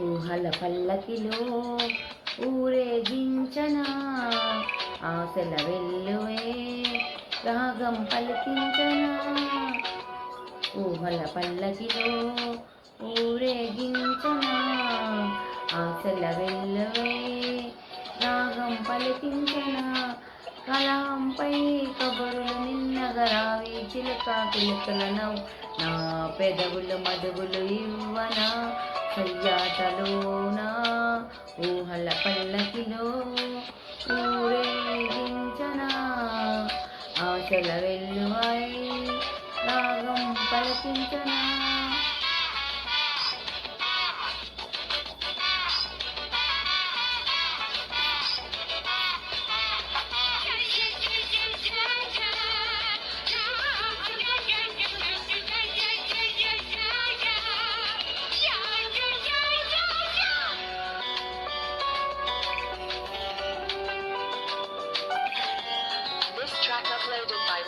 ఊహల పల్లకిలో ఊరేగించనా ఆశల వెల్లువే రాగం పలికించనా. ఊహల పల్లకిలో ఊరేగించనా ఆశల వెల్లువే రాగం పలికించనా. కలాంపై కబురులు నిన్నగరావి చిలక పిలకలను నా. పెదవులు మధువులు ఇవ్వనా? సయ్యాటలోనా ఊహల పల్లకిలో ఊరేగించనా? ఆశల వెల్లువై రాగం పలికించనా?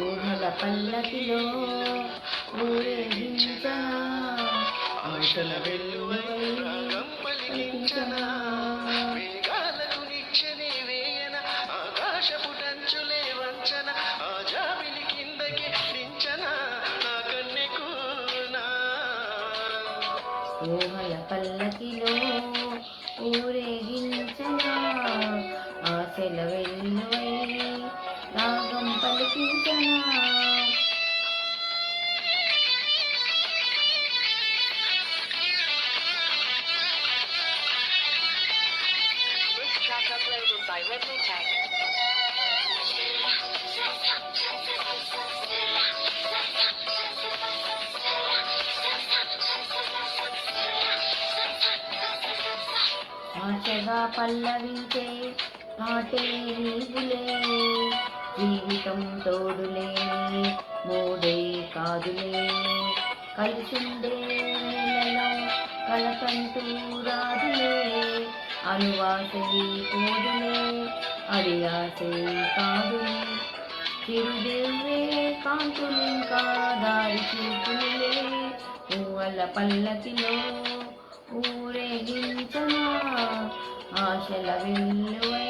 ఊహల పల్లకిలో ఊరేగించనా ఆశల వెల్లువై రాగం పలికించనా మేఘాలకు నిచ్చనే వేయన ఆకాశపు టంచులే వంచన ఆ జాబిలి కిందకి దించన నా కన్నెకు ఊహల పల్లకిలో ఊరేగించనా ఆశల వెల్లువై పలికించనా ఆశగా పల్లవితే ఆటే రీగులే. జీవితం తోడులే మూడే కాదులే కలిసిండే నెలలో కలకంటూ రాదులే అనువాసే కోదులే అడియాసే కాదులే చిరుదివ్వే కాంతులింకా దారి చూపులే పువ్వుల పల్లకిలో ఊరేగించనా ఆశల వెల్లువై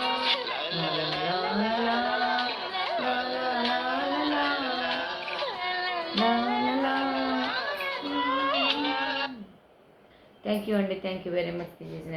థ్యాంక్ యూ అండి. Thank you very much. చేసిన